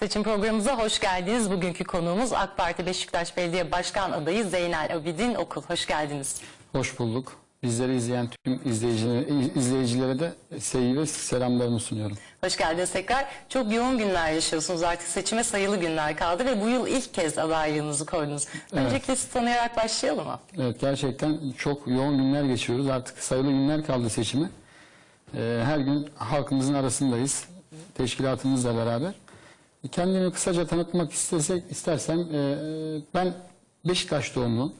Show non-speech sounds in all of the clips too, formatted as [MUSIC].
Seçim programımıza hoş geldiniz. Bugünkü konuğumuz AK Parti Beşiktaş Belediye Başkan adayı Zeynel Abidin Okul. Hoş geldiniz. Hoş bulduk. Bizleri izleyen tüm izleyicilere, izleyicilere de sevgi ve selamlarımı sunuyorum. Hoş geldiniz tekrar. Çok yoğun günler yaşıyorsunuz artık seçime sayılı günler kaldı ve bu yıl ilk kez adaylığınızı koydunuz. Öncelikle sizi tanıyarak başlayalım mı? Evet gerçekten çok yoğun günler geçiyoruz. Artık sayılı günler kaldı seçime. Ee, her gün halkımızın arasındayız. Teşkilatımızla beraber. Kendimi kısaca tanıtmak istesek, istersem e, ben Beşiktaş doğumlu.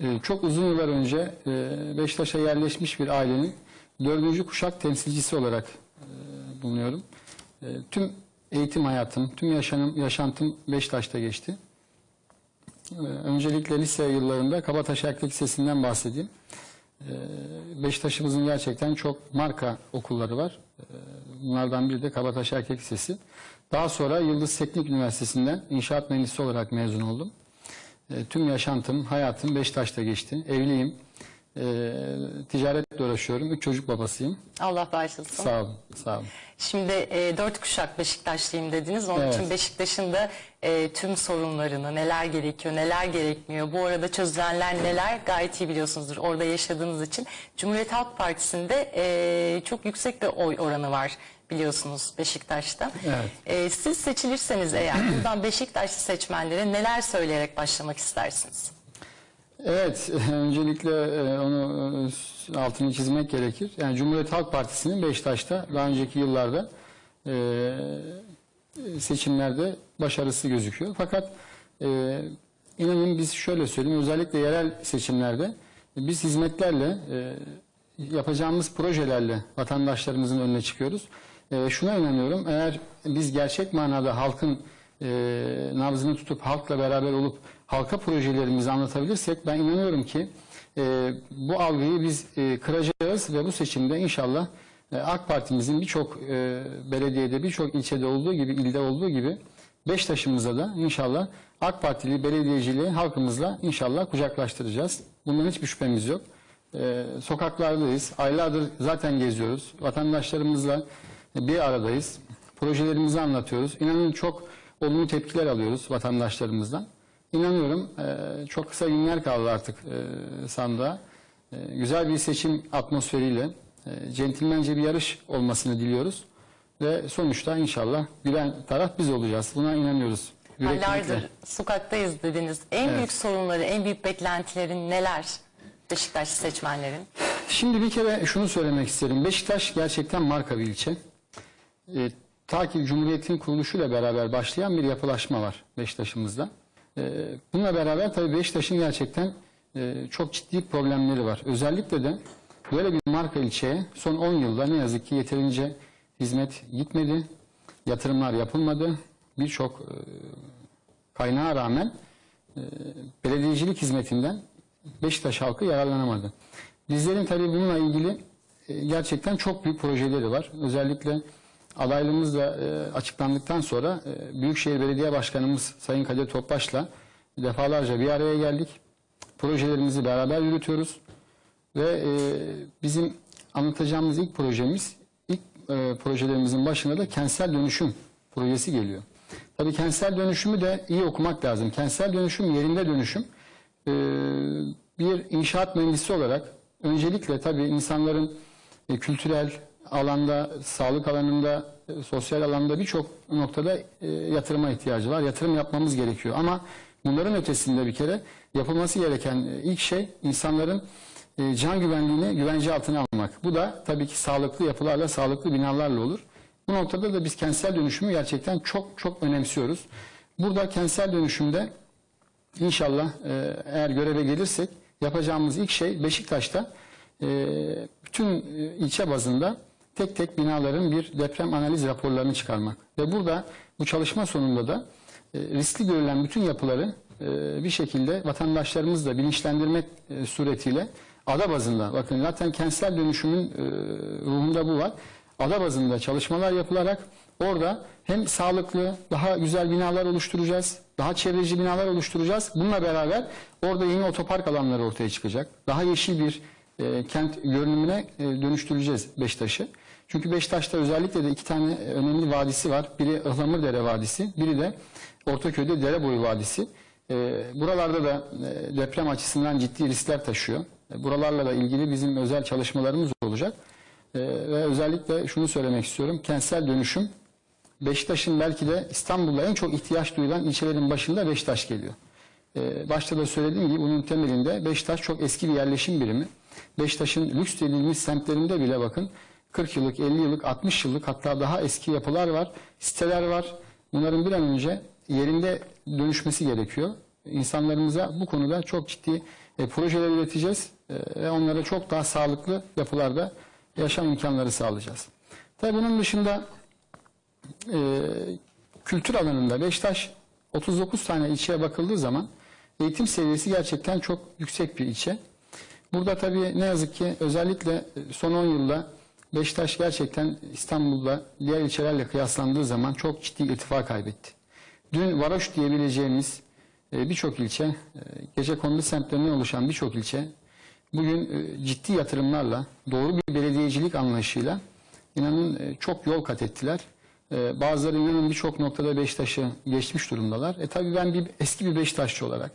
E, çok uzun yıllar önce e, Beşiktaş'a yerleşmiş bir ailenin dördüncü kuşak temsilcisi olarak e, bulunuyorum. E, tüm eğitim hayatım, tüm yaşanım, yaşantım Beşiktaş'ta geçti. Ee, Öncelikle lise yıllarında Kabataş Erkek Lisesi'nden bahsedeyim. Ee, Beşiktaş'ımızın gerçekten çok marka okulları var. Ee, Bunlardan biri de Kabataş Erkek Lisesi. Daha sonra Yıldız Teknik Üniversitesi'nden inşaat mühendisi olarak mezun oldum. Ee, Tüm yaşantım, hayatım Beşiktaş'ta geçti. Evliyim. Ee, Ticaretle uğraşıyorum. Üç çocuk babasıyım. Allah bağışlasın. Sağ olun, sağ olun. Şimdi e, dört kuşak Beşiktaşlıyım dediniz. Onun Evet. için Beşiktaş'ın da e, tüm sorunlarını, neler gerekiyor, neler gerekmiyor, bu arada çözülenler neler gayet iyi biliyorsunuzdur orada yaşadığınız için. Cumhuriyet Halk Partisi'nde e, çok yüksek bir oy oranı var biliyorsunuz Beşiktaş'ta. Evet. E, siz seçilirseniz eğer [CLEARS THROAT] buradan Beşiktaşlı seçmenlere neler söyleyerek başlamak istersiniz? Evet, [LAUGHS] öncelikle e, onu e, altını çizmek gerekir. Yani Cumhuriyet Halk Partisi'nin Beşiktaş'ta daha önceki yıllarda e, seçimlerde başarısı gözüküyor. Fakat inanın biz şöyle söyleyeyim, özellikle yerel seçimlerde biz hizmetlerle, yapacağımız projelerle vatandaşlarımızın önüne çıkıyoruz. E, şuna inanıyorum, eğer biz gerçek manada halkın e, nabzını tutup halkla beraber olup halka projelerimizi anlatabilirsek ben inanıyorum ki e, bu algıyı biz e, kıracağız ve bu seçimde inşallah e, AK Parti'mizin birçok e, belediyede birçok ilçede olduğu gibi ilde olduğu gibi Beşiktaş'ımıza da inşallah AK Partili belediyeciliği halkımızla inşallah kucaklaştıracağız. Bundan hiçbir şüphemiz yok. E, sokaklardayız. Aylardır zaten geziyoruz. Vatandaşlarımızla bir aradayız. Projelerimizi anlatıyoruz. İnanın çok olumlu tepkiler alıyoruz vatandaşlarımızdan. İnanıyorum e, çok kısa günler kaldı artık e, sandığa. E, güzel bir seçim atmosferiyle e, centilmence bir yarış olmasını diliyoruz. Ve sonuçta inşallah gülen taraf biz olacağız. Buna inanıyoruz. Aylardır sokaktayız dediniz. En Evet. büyük sorunları, en büyük beklentilerin neler Beşiktaşlı seçmenlerin? Şimdi bir kere şunu söylemek isterim. Beşiktaş gerçekten marka bir ilçe. E, ta ki Cumhuriyet'in kuruluşuyla beraber başlayan bir yapılaşma var Beşiktaş'ımızda. E, bununla beraber tabii Beşiktaş'ın gerçekten e, çok ciddi problemleri var. Özellikle de böyle bir marka ilçeye son 10 yılda ne yazık ki yeterince hizmet gitmedi, yatırımlar yapılmadı. Birçok e, kaynağa rağmen e, belediyecilik hizmetinden Beşiktaş halkı yararlanamadı. Bizlerin tabii bununla ilgili e, gerçekten çok büyük projeleri var. Özellikle adaylığımız da e, açıklandıktan sonra e, Büyükşehir Belediye Başkanımız Sayın Kadir Topbaş'la defalarca bir araya geldik. Projelerimizi beraber yürütüyoruz. Ve e, bizim anlatacağımız ilk projemiz, ilk projelerimizin başında da kentsel dönüşüm projesi geliyor. Tabii kentsel dönüşümü de iyi okumak lazım. Kentsel dönüşüm yerinde dönüşüm. Bir inşaat mühendisi olarak öncelikle tabii insanların kültürel alanda, sağlık alanında, e, sosyal alanda birçok noktada e, yatırıma ihtiyacı var. Yatırım yapmamız gerekiyor. Ama bunların ötesinde bir kere yapılması gereken e, ilk şey insanların can güvenliğini güvence altına almak. Bu da tabii ki sağlıklı yapılarla, sağlıklı binalarla olur. Bu noktada da biz kentsel dönüşümü gerçekten çok çok önemsiyoruz. Burada kentsel dönüşümde İnşallah eğer göreve gelirsek yapacağımız ilk şey Beşiktaş'ta bütün ilçe bazında tek tek binaların bir deprem analiz raporlarını çıkarmak. Ve burada bu çalışma sonunda da e, riskli görülen bütün yapıları e, bir şekilde vatandaşlarımızla bilinçlendirmek e, suretiyle ada bazında bakın zaten kentsel dönüşümün e, ruhunda bu var. Ada bazında çalışmalar yapılarak orada hem sağlıklı, daha güzel binalar oluşturacağız, daha çevreci binalar oluşturacağız. Bununla beraber orada yeni otopark alanları ortaya çıkacak. Daha yeşil bir kent görünümüne e, dönüştüreceğiz Beşiktaş'ı. Çünkü Beşiktaş'ta özellikle de iki tane önemli vadisi var. Biri Ihlamurdere Vadisi, biri de Ortaköy'de Dereboyu Vadisi. Ee, buralarda da e, deprem açısından ciddi riskler taşıyor. E, Buralarla da ilgili bizim özel çalışmalarımız olacak. Ee, ve özellikle şunu söylemek istiyorum. Kentsel dönüşüm Beşiktaş'ın belki de İstanbul'da en çok ihtiyaç duyulan ilçelerin başında Beşiktaş geliyor. Ee, başta da söylediğim gibi bunun temelinde Beşiktaş çok eski bir yerleşim birimi. Beşiktaş'ın lüks dediğimiz semtlerinde bile bakın 40 yıllık, 50 yıllık, 60 yıllık hatta daha eski yapılar var, siteler var. Bunların bir an önce yerinde dönüşmesi gerekiyor. İnsanlarımıza bu konuda çok ciddi e, projeler üreteceğiz e, ve onlara çok daha sağlıklı yapılarda yaşam imkanları sağlayacağız. Tabii bunun dışında e, kültür alanında Beşiktaş 39 tane ilçeye bakıldığı zaman eğitim seviyesi gerçekten çok yüksek bir ilçe. Burada tabii ne yazık ki özellikle son 10 yılda Beşiktaş gerçekten İstanbul'da diğer ilçelerle kıyaslandığı zaman çok ciddi irtifa kaybetti. Dün varoş diyebileceğimiz e, birçok ilçe, e, gece kondu semtlerinden oluşan birçok ilçe bugün e, ciddi yatırımlarla, doğru bir belediyecilik anlayışıyla inanın çok yol kat ettiler. Bazıları inanın birçok noktada Beşiktaş'ı geçmiş durumdalar. E tabii ben bir eski bir Beşiktaşçı olarak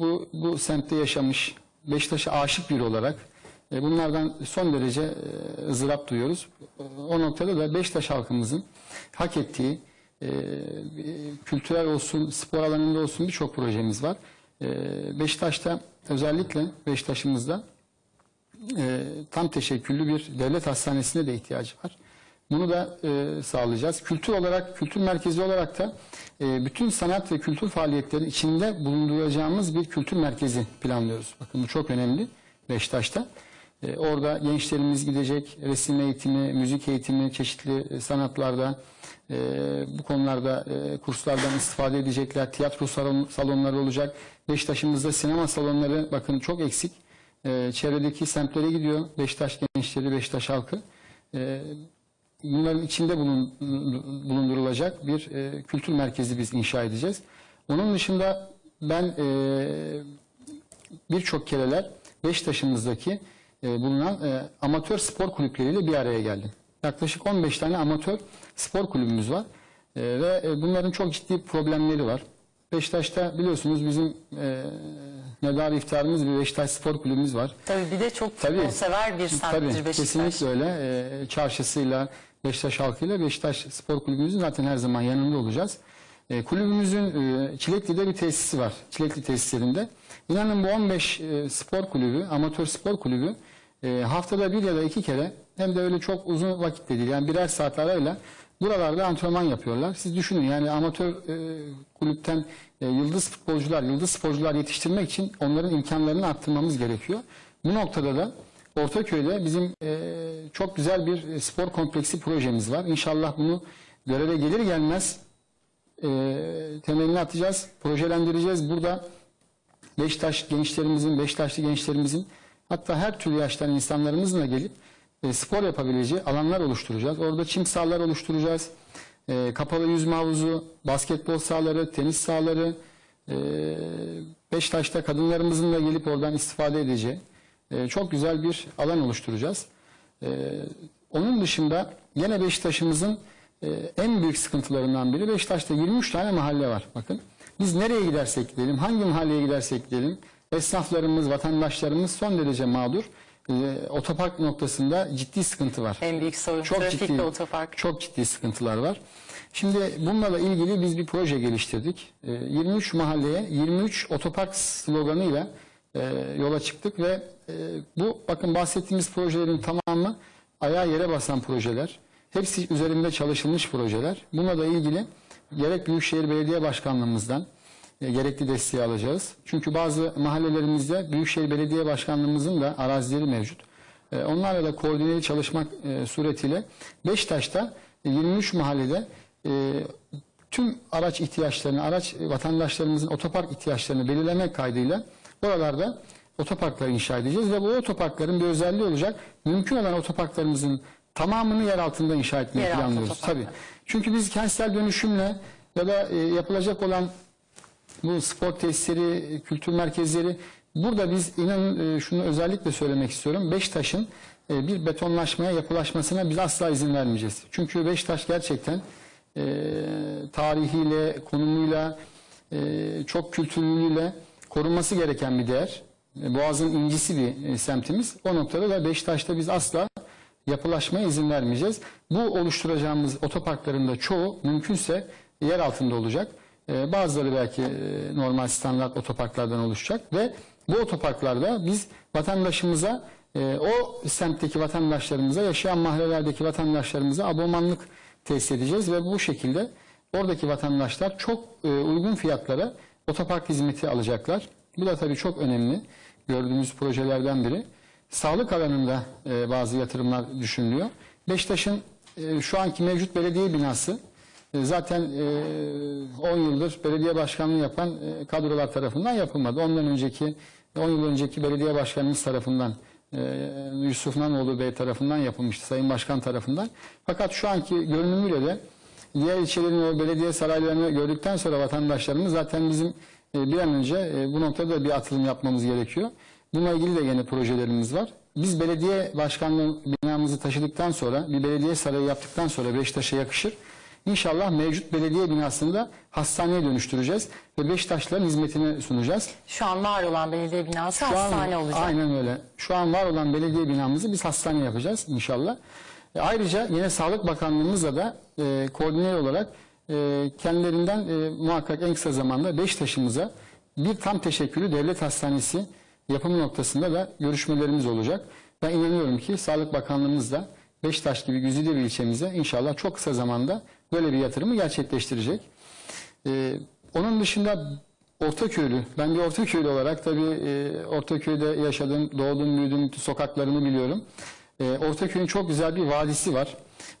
bu bu semtte yaşamış Beşiktaş'a aşık biri olarak e, bunlardan son derece e, ızdırap duyuyoruz. O noktada da Beşiktaş halkımızın hak ettiği e, kültürel olsun, spor alanında olsun birçok projemiz var. E, Beşiktaş'ta özellikle Beşiktaş'ımızda e, tam teşekküllü bir devlet hastanesine de ihtiyacı var. Bunu da e, sağlayacağız. Kültür olarak, kültür merkezi olarak da e, bütün sanat ve kültür faaliyetlerinin içinde bulunduracağımız bir kültür merkezi planlıyoruz. Bakın bu çok önemli Beşiktaş'ta. E, orada gençlerimiz gidecek, resim eğitimi, müzik eğitimi, çeşitli e, sanatlarda e, bu konularda e, kurslardan istifade edecekler. Tiyatro salon, salonları olacak. Beşiktaş'ımızda sinema salonları bakın çok eksik. E, çevredeki semtlere gidiyor Beşiktaş gençleri, Beşiktaş halkı. E, bunların içinde bulun- bulundurulacak bir e, kültür merkezi biz inşa edeceğiz. Onun dışında ben e, birçok kereler Beşiktaş'ımızdaki e, bulunan e, amatör spor kulüpleriyle bir araya geldim. Yaklaşık 15 tane amatör spor kulübümüz var E, ve e, bunların çok ciddi problemleri var. Beşiktaş'ta biliyorsunuz bizim e, medar iftarımız bir Beşiktaş Spor Kulübümüz var. Tabii bir de çok Tabii. sever bir semttir Tabii Beşiktaş. kesinlikle öyle. Ee, çarşısıyla, Beşiktaş halkıyla Beşiktaş Spor Kulübümüzün zaten her zaman yanında olacağız. Ee, kulübümüzün e, Çilekli'de bir tesisi var. Çilekli tesislerinde. İnanın bu 15 e, spor kulübü, amatör spor kulübü e, haftada bir ya da iki kere hem de öyle çok uzun vakit de değil. Yani birer saat arayla buralarda antrenman yapıyorlar. Siz düşünün yani amatör e, kulüpten e, yıldız futbolcular, yıldız sporcular yetiştirmek için onların imkanlarını arttırmamız gerekiyor. Bu noktada da Ortaköy'de bizim e, çok güzel bir spor kompleksi projemiz var. İnşallah bunu göreve gelir gelmez e, temelini atacağız, projelendireceğiz. Burada Beşiktaş gençlerimizin, Beşiktaşlı gençlerimizin hatta her türlü yaştan insanlarımızın da gelip e, spor yapabileceği alanlar oluşturacağız. Orada çim sahalar oluşturacağız. E, kapalı yüzme havuzu, basketbol sahaları, tenis sahaları, e, Beşiktaş'ta kadınlarımızın da gelip oradan istifade edeceği e, çok güzel bir alan oluşturacağız. E, onun dışında yine Beşiktaş'ımızın e, en büyük sıkıntılarından biri Beşiktaş'ta 23 tane mahalle var. Bakın biz nereye gidersek gidelim, hangi mahalleye gidersek gidelim esnaflarımız, vatandaşlarımız son derece mağdur. E, otopark noktasında ciddi sıkıntı var. En büyük sorun Çok trafik ciddi, otopark. çok ciddi sıkıntılar var. Şimdi bununla ilgili biz bir proje geliştirdik. Ee, 23 mahalleye 23 otopark sloganıyla e, yola çıktık ve e, bu bakın bahsettiğimiz projelerin tamamı ayağa yere basan projeler. Hepsi üzerinde çalışılmış projeler. Bununla da ilgili gerek Büyükşehir Belediye Başkanlığımızdan e, gerekli desteği alacağız. Çünkü bazı mahallelerimizde Büyükşehir Belediye Başkanlığımızın da arazileri mevcut. E, Onlarla da koordineli çalışmak e, suretiyle Beşiktaş'ta e, 23 mahallede e, tüm araç ihtiyaçlarını, araç vatandaşlarımızın otopark ihtiyaçlarını belirlemek kaydıyla oralarda otoparklar inşa edeceğiz ve bu otoparkların bir özelliği olacak. Mümkün olan otoparklarımızın tamamını yer altında inşa etmeyi planlıyoruz. Tabii. Çünkü biz kentsel dönüşümle ya da e, yapılacak olan bu spor tesisleri, kültür merkezleri burada biz inanın e, şunu özellikle söylemek istiyorum. Beşiktaş'ın e, bir betonlaşmaya, yapılaşmasına biz asla izin vermeyeceğiz. Çünkü Beşiktaş gerçekten e, tarihiyle, konumuyla, e, çok kültürlüğüyle korunması gereken bir değer. E, Boğaz'ın incisi bir e, semtimiz. O noktada da Beşiktaş'ta biz asla yapılaşmaya izin vermeyeceğiz. Bu oluşturacağımız otoparkların da çoğu mümkünse yer altında olacak. Ee, bazıları belki e, normal standart otoparklardan oluşacak ve bu otoparklarda biz vatandaşımıza e, o semtteki vatandaşlarımıza yaşayan mahallelerdeki vatandaşlarımıza abonmanlık tesis edeceğiz ve bu şekilde oradaki vatandaşlar çok e, uygun fiyatlara otopark hizmeti alacaklar. Bu da tabii çok önemli gördüğümüz projelerden biri. Sağlık alanında e, bazı yatırımlar düşünülüyor. Beşiktaş'ın e, şu anki mevcut belediye binası e, zaten e, 10 yıldır belediye başkanlığı yapan e, kadrolar tarafından yapılmadı. Ondan önceki 10 yıl önceki belediye başkanımız tarafından e, Yusuf Nanoğlu Bey tarafından yapılmıştı. Sayın Başkan tarafından. Fakat şu anki görünümüyle de diğer ilçelerin o belediye saraylarını gördükten sonra vatandaşlarımız zaten bizim e, bir an önce e, bu noktada da bir atılım yapmamız gerekiyor. Bununla ilgili de yine projelerimiz var. Biz belediye başkanlığı binamızı taşıdıktan sonra, bir belediye sarayı yaptıktan sonra Beşiktaş'a yakışır. İnşallah mevcut belediye binasını da hastaneye dönüştüreceğiz ve Beşiktaşların hizmetine sunacağız. Şu an var olan belediye binası Şu an- hastane olacak. Aynen öyle. Şu an var olan belediye binamızı biz hastane yapacağız inşallah. E, ayrıca yine Sağlık Bakanlığımızla da e, koordine olarak e, kendilerinden e, muhakkak en kısa zamanda Beşiktaş'ımıza bir tam teşekkürü devlet hastanesi yapımı noktasında da görüşmelerimiz olacak. Ben inanıyorum ki Sağlık Bakanlığımız da Beşiktaş gibi güzide bir ilçemize inşallah çok kısa zamanda böyle bir yatırımı gerçekleştirecek. Ee, onun dışında Ortaköylü, ben bir Ortaköylü olarak tabii e, Ortaköy'de yaşadım, doğdum, büyüdüm, sokaklarını biliyorum. E, Ortaköy'ün çok güzel bir vadisi var.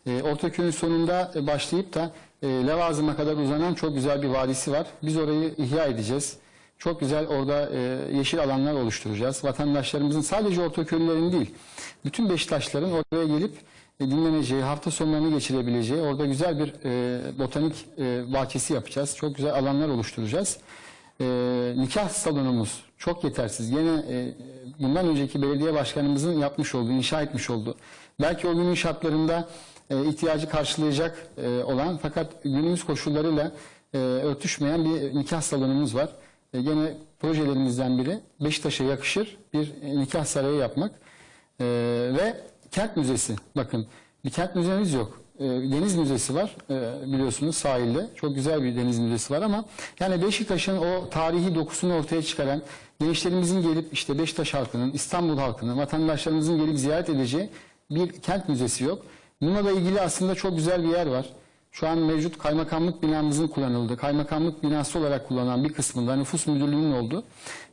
E, Ortaköy'ün sonunda e, başlayıp da e, Levazım'a kadar uzanan çok güzel bir vadisi var. Biz orayı ihya edeceğiz. Çok güzel orada e, yeşil alanlar oluşturacağız. Vatandaşlarımızın sadece Ortaköylülerin değil, bütün Beşiktaşların oraya gelip e, dinleneceği, hafta sonlarını geçirebileceği, orada güzel bir e, botanik e, bahçesi yapacağız. Çok güzel alanlar oluşturacağız. E, nikah salonumuz çok yetersiz. Yine e, bundan önceki belediye başkanımızın yapmış olduğu, inşa etmiş olduğu, belki o günün şartlarında e, ihtiyacı karşılayacak e, olan fakat günümüz koşullarıyla e, örtüşmeyen bir nikah salonumuz var. E, gene projelerimizden biri Beşiktaş'a yakışır bir e, nikah sarayı yapmak. Ee, ve kent müzesi bakın bir kent müzemiz yok. Ee, deniz müzesi var ee, biliyorsunuz sahilde. Çok güzel bir deniz müzesi var ama yani Beşiktaş'ın o tarihi dokusunu ortaya çıkaran gençlerimizin gelip işte Beşiktaş halkının, İstanbul halkının, vatandaşlarımızın gelip ziyaret edeceği bir kent müzesi yok. Bununla ilgili aslında çok güzel bir yer var. Şu an mevcut kaymakamlık binamızın kullanıldığı, kaymakamlık binası olarak kullanılan bir kısmında nüfus müdürlüğünün olduğu.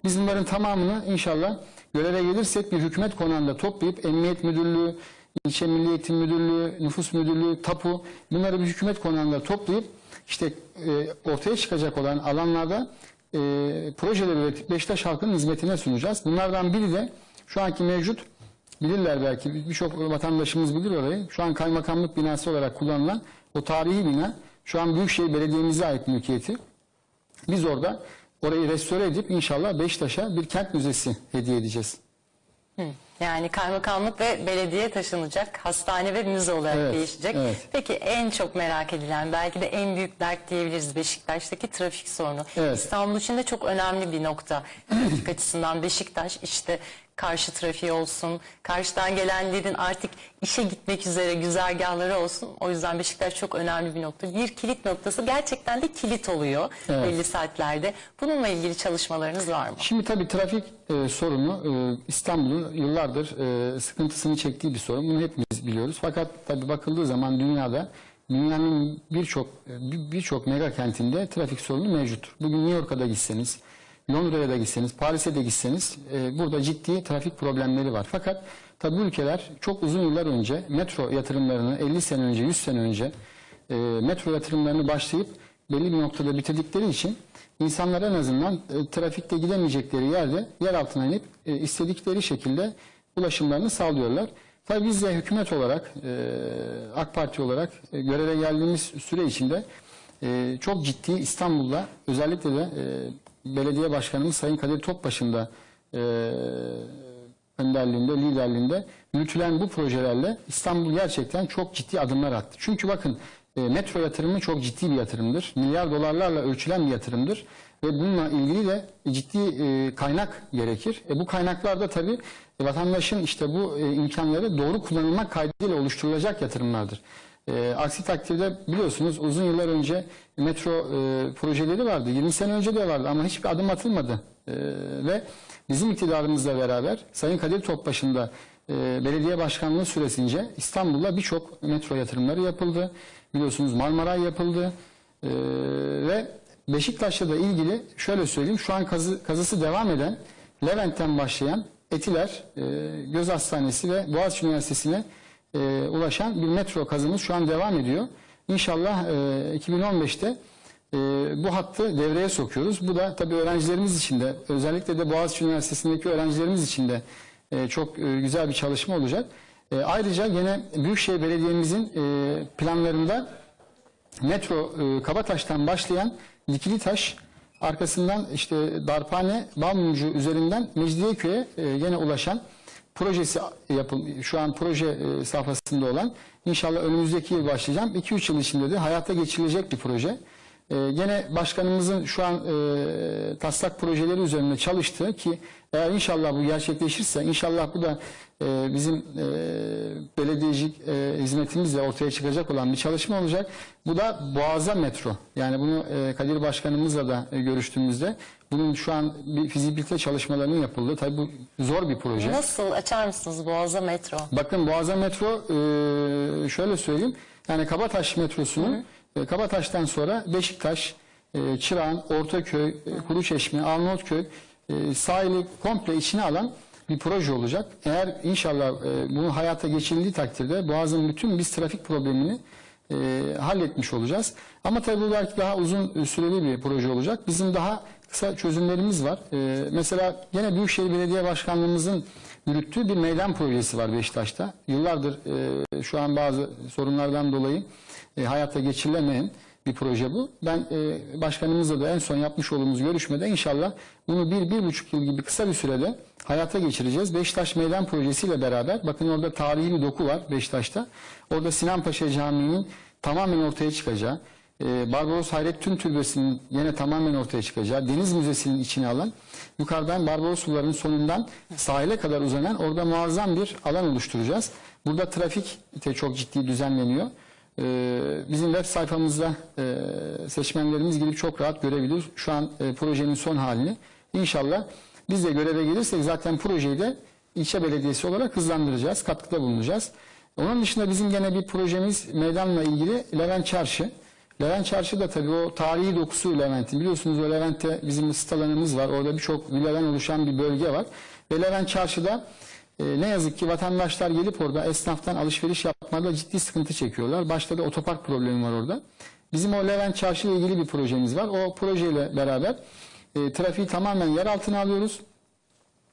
Biz bunların tamamını inşallah göreve gelirsek bir hükümet konağında toplayıp Emniyet Müdürlüğü, İlçe Milli Eğitim Müdürlüğü, Nüfus Müdürlüğü, TAPU bunları bir hükümet konağında toplayıp işte e, ortaya çıkacak olan alanlarda e, projeler üretip Beşiktaş halkının hizmetine sunacağız. Bunlardan biri de şu anki mevcut bilirler belki birçok vatandaşımız bilir orayı. Şu an kaymakamlık binası olarak kullanılan o tarihi bina şu an Büyükşehir Belediye'mize ait mülkiyeti. Biz orada orayı restore edip inşallah Beşiktaş'a bir kent müzesi hediye edeceğiz. Yani kaymakamlık ve belediye taşınacak, hastane ve müze olarak Evet, değişecek. evet. Peki en çok merak edilen, belki de en büyük dert diyebiliriz Beşiktaş'taki trafik sorunu. Evet. İstanbul için de çok önemli bir nokta. Trafik [CLEARS THROAT] açısından Beşiktaş işte karşı trafiği olsun, karşıdan gelenlerin artık işe gitmek üzere güzergahları olsun. O yüzden Beşiktaş çok önemli bir nokta. Bir kilit noktası gerçekten de kilit oluyor Evet. belli saatlerde. Bununla ilgili çalışmalarınız var mı? Şimdi tabii trafik e, sorunu e, İstanbul'un yıllardır e, sıkıntısını çektiği bir sorun. Bunu hepimiz biliyoruz. Fakat tabii bakıldığı zaman dünyada dünyanın birçok e, bir- birçok mega kentinde trafik sorunu mevcut. Bugün New York'a da gitseniz, Londra'ya da gitseniz, Paris'e de gitseniz e, burada ciddi trafik problemleri var. Fakat tabii bu ülkeler çok uzun yıllar önce metro yatırımlarını 50 sene önce, 100 sene önce e, metro yatırımlarını başlayıp belli bir noktada bitirdikleri için insanlar en azından e, trafikte gidemeyecekleri yerde yer altına inip e, istedikleri şekilde ulaşımlarını sağlıyorlar. Tabii biz de hükümet olarak, e, AK Parti olarak e, göreve geldiğimiz süre içinde e, çok ciddi İstanbul'da özellikle de e, belediye başkanımız Sayın Kadir Topbaş'ın da e, önderliğinde, liderliğinde yürütülen bu projelerle İstanbul gerçekten çok ciddi adımlar attı. Çünkü bakın e, metro yatırımı çok ciddi bir yatırımdır. Milyar dolarlarla ölçülen bir yatırımdır. Ve bununla ilgili de ciddi e, kaynak gerekir. E, bu kaynaklar da tabii e, vatandaşın işte bu e, imkanları doğru kullanılmak kaydıyla oluşturulacak yatırımlardır. E, aksi takdirde biliyorsunuz uzun yıllar önce metro e, projeleri vardı. 20 sene önce de vardı ama hiçbir adım atılmadı. E, ve bizim iktidarımızla beraber Sayın Kadir Topbaşı'nda e, belediye başkanlığı süresince İstanbul'da birçok metro yatırımları yapıldı. Biliyorsunuz Marmaray yapıldı. E, ve Beşiktaş'la da ilgili şöyle söyleyeyim şu an kazı, kazısı devam eden Levent'ten başlayan Etiler e, Göz Hastanesi ve Boğaziçi Üniversitesi'ne e, ulaşan bir metro kazımız şu an devam ediyor. İnşallah e, 2015'te e, bu hattı devreye sokuyoruz. Bu da tabii öğrencilerimiz için de özellikle de Boğaziçi Üniversitesi'ndeki öğrencilerimiz için de e, çok e, güzel bir çalışma olacak. E, ayrıca gene Büyükşehir Belediye'mizin e, planlarında metro e, Kabataş'tan başlayan Dikili Taş arkasından işte Darphane Balmumcu üzerinden Mecidiyeköy'e e, gene ulaşan projesi yapıl şu an proje e, safhasında olan inşallah önümüzdeki yıl başlayacağım. 2-3 yıl içinde de hayata geçirilecek bir proje. E, gene başkanımızın şu an e, taslak projeleri üzerinde çalıştığı ki eğer inşallah bu gerçekleşirse inşallah bu da e, bizim e, belediyecilik e, hizmetimizle ortaya çıkacak olan bir çalışma olacak. Bu da Boğaza Metro. Yani bunu e, Kadir Başkanımızla da e, görüştüğümüzde bunun şu an bir fizibilite çalışmalarının yapıldığı tabii bu zor bir proje. Nasıl açar mısınız Boğaz'a metro? Bakın Boğaza Metro e, şöyle söyleyeyim. Yani Kabataş metrosunu e, Kabataş'tan sonra Beşiktaş, e, Çırağan, Ortaköy, e, Kuruçeşme, Arnavutköy e, sahili komple içine alan bir proje olacak. Eğer inşallah e, bunu hayata geçirildiği takdirde Boğaz'ın bütün biz trafik problemini e, halletmiş olacağız. Ama tabii bu belki daha uzun süreli bir proje olacak. Bizim daha kısa çözümlerimiz var. E, mesela gene Büyükşehir Belediye Başkanlığımızın yürüttüğü bir meydan projesi var Beşiktaş'ta. Yıllardır e, şu an bazı sorunlardan dolayı e, hayata geçirilemeyen bir proje bu. Ben e, başkanımızla da en son yapmış olduğumuz görüşmede inşallah bunu bir, bir buçuk yıl gibi kısa bir sürede hayata geçireceğiz. Beşiktaş Meydan Projesi ile beraber bakın orada tarihi bir doku var Beşiktaş'ta. Orada Sinan Paşa Camii'nin tamamen ortaya çıkacağı, e, Barbaros Hayrettin Türbesi'nin yine tamamen ortaya çıkacağı, Deniz Müzesi'nin içine alan, yukarıdan Barbaros sularının sonundan sahile kadar uzanan orada muazzam bir alan oluşturacağız. Burada trafik de çok ciddi düzenleniyor. Ee, bizim web sayfamızda e, seçmenlerimiz girip çok rahat görebilir. Şu an e, projenin son halini. İnşallah biz de göreve gelirsek zaten projeyi de ilçe belediyesi olarak hızlandıracağız, katkıda bulunacağız. Onun dışında bizim gene bir projemiz meydanla ilgili Levent Çarşı. Levent Çarşı da tabii o tarihi dokusu Levent'in. Biliyorsunuz o Levent'te bizim ısit alanımız var. Orada birçok villadan oluşan bir bölge var. Ve Levent Çarşı'da e, ne yazık ki vatandaşlar gelip orada esnaftan alışveriş yapmada ciddi sıkıntı çekiyorlar. Başta da otopark problemi var orada. Bizim o Levent Çarşı ile ilgili bir projemiz var. O projeyle beraber e, trafiği tamamen yer altına alıyoruz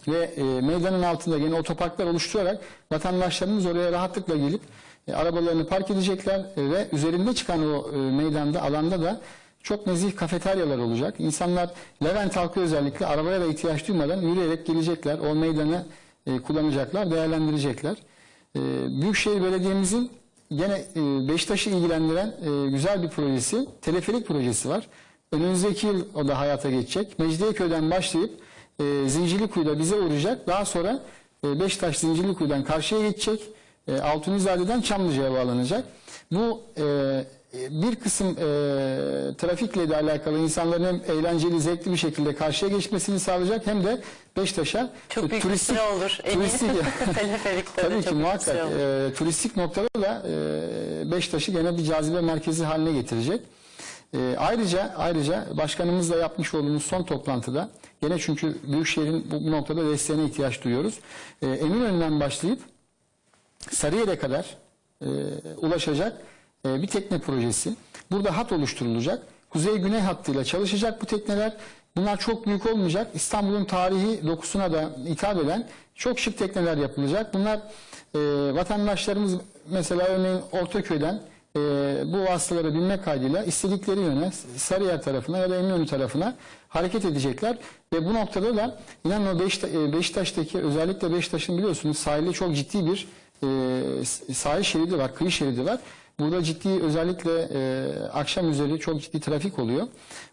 ve e, meydanın altında yeni otoparklar oluşturarak vatandaşlarımız oraya rahatlıkla gelip e, arabalarını park edecekler e, ve üzerinde çıkan o e, meydanda alanda da çok nezih kafeteryalar olacak. İnsanlar Levent halkı özellikle arabaya da ihtiyaç duymadan yürüyerek gelecekler. O meydanı e, kullanacaklar, değerlendirecekler. E, Büyükşehir Belediye'mizin gene e, Beşiktaş'ı ilgilendiren e, güzel bir projesi, teleferik projesi var. Önümüzdeki yıl o da hayata geçecek. Mecidiyeköy'den başlayıp e, Zincirlikuyu'da bize uğrayacak. Daha sonra e, Beşiktaş Zincirlikuyu'dan karşıya geçecek. E, Altunizade'den Çamlıca'ya bağlanacak. Bu e, bir kısım e, trafikle de alakalı insanların hem eğlenceli, zevkli bir şekilde karşıya geçmesini sağlayacak hem de Beşiktaş'a Çok e, büyük bir süre olur. turistik, [LAUGHS] Tabii ki çok büyük muhakkak. E, turistik noktada da e, Beşiktaş'ı gene bir cazibe merkezi haline getirecek. E, ayrıca ayrıca başkanımızla yapmış olduğumuz son toplantıda gene çünkü Büyükşehir'in bu, bu noktada desteğine ihtiyaç duyuyoruz. E, Eminönü'nden başlayıp Sarıyer'e kadar e, ulaşacak e, bir tekne projesi. Burada hat oluşturulacak. Kuzey-güney hattıyla çalışacak bu tekneler. Bunlar çok büyük olmayacak. İstanbul'un tarihi dokusuna da hitap eden çok şık tekneler yapılacak. Bunlar e, vatandaşlarımız mesela örneğin Ortaköy'den e, bu vasıtaları bilmek kaydıyla istedikleri yöne Sarıyer tarafına ya da Eminönü tarafına hareket edecekler ve bu noktada da inanın o e, Beşiktaş'taki özellikle Beşiktaş'ın biliyorsunuz sahilde çok ciddi bir e, sahil şeridi var, kıyı şeridi var. Burada ciddi özellikle e, akşam üzeri çok ciddi trafik oluyor.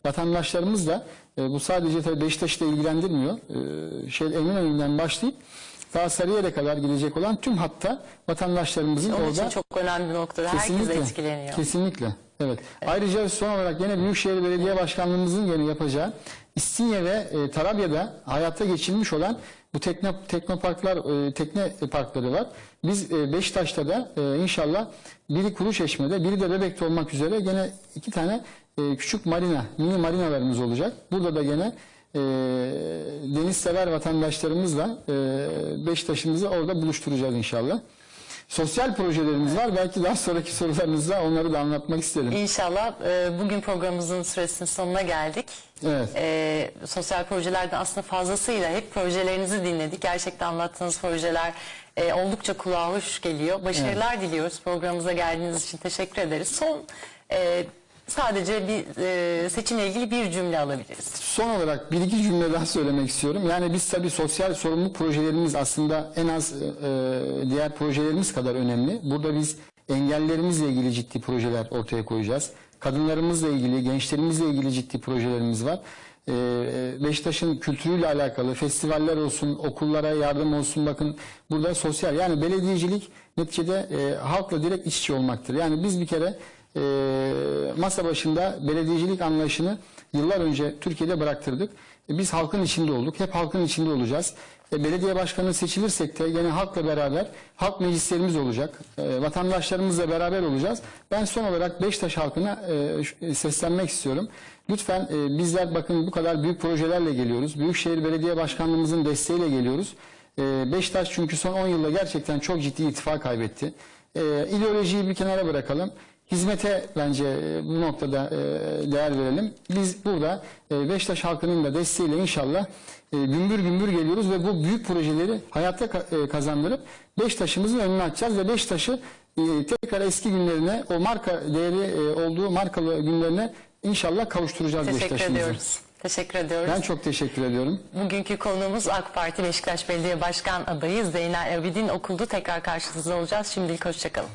Vatandaşlarımız da e, bu sadece tabii Beşiktaş'ı da ilgilendirmiyor. E, şey Eminönü'nden başlayıp daha Sarıyer'e kadar gidecek olan tüm hatta vatandaşlarımızın Onun orada için çok önemli bir noktada herkes etkileniyor. Kesinlikle. Evet. Ayrıca son olarak yine Büyükşehir Belediye Başkanlığımızın yine yapacağı İstinye ve e, Tarabya'da hayata geçirilmiş olan bu tekne teknoparklar e, tekne parkları var. Biz e, Beşiktaş'ta da e, inşallah biri Kuruçeşme'de biri de Bebek'te olmak üzere gene iki tane e, küçük marina, mini marinalarımız olacak. Burada da gene e, deniz sever vatandaşlarımızla e, Beşiktaş'ımızı orada buluşturacağız inşallah. Sosyal projelerimiz var. Belki daha sonraki sorularınızda onları da anlatmak isterim. İnşallah e, bugün programımızın süresinin sonuna geldik. Evet. E, sosyal projelerden aslında fazlasıyla hep projelerinizi dinledik. Gerçekten anlattığınız projeler e, oldukça kulağa hoş geliyor. Başarılar diliyoruz. Programımıza geldiğiniz için teşekkür ederiz. Son e, sadece bir e, seçimle ilgili bir cümle alabiliriz. Son olarak bir iki cümle daha söylemek istiyorum. Yani biz tabii sosyal sorumluluk projelerimiz aslında en az e, diğer projelerimiz kadar önemli. Burada biz engellerimizle ilgili ciddi projeler ortaya koyacağız. Kadınlarımızla ilgili, gençlerimizle ilgili ciddi projelerimiz var. E, Beşiktaş'ın kültürüyle alakalı festivaller olsun, okullara yardım olsun bakın burada sosyal yani belediyecilik neticede e, halkla direkt iç içe olmaktır. Yani biz bir kere e, masa başında belediyecilik anlayışını yıllar önce Türkiye'de bıraktırdık. E, biz halkın içinde olduk. Hep halkın içinde olacağız. E, belediye başkanı seçilirsek de yine halkla beraber halk meclislerimiz olacak. E, vatandaşlarımızla beraber olacağız. Ben son olarak Beşiktaş halkına e, ş- seslenmek istiyorum. Lütfen e, bizler bakın bu kadar büyük projelerle geliyoruz. Büyükşehir Belediye Başkanlığımızın desteğiyle geliyoruz. E, Beşiktaş çünkü son 10 yılda gerçekten çok ciddi ittifak kaybetti. E, ideolojiyi bir kenara bırakalım. Hizmete bence e, bu noktada e, değer verelim. Biz burada e, Beşiktaş halkının da desteğiyle inşallah gümbür gümbür geliyoruz ve bu büyük projeleri e, kazandırıp Beşiktaş'ımızın önüne açacağız ve Beşiktaş'ı tekrar eski günlerine o marka değeri olduğu markalı günlerine inşallah kavuşturacağız Teşekkür Beşiktaş'ımızı. ediyoruz. Teşekkür ediyoruz. Ben çok teşekkür ediyorum. Bugünkü konuğumuz AK Parti Beşiktaş Belediye Başkan adayı Zeynel Abidin Okuldu. Tekrar karşınızda olacağız. Şimdilik hoşçakalın.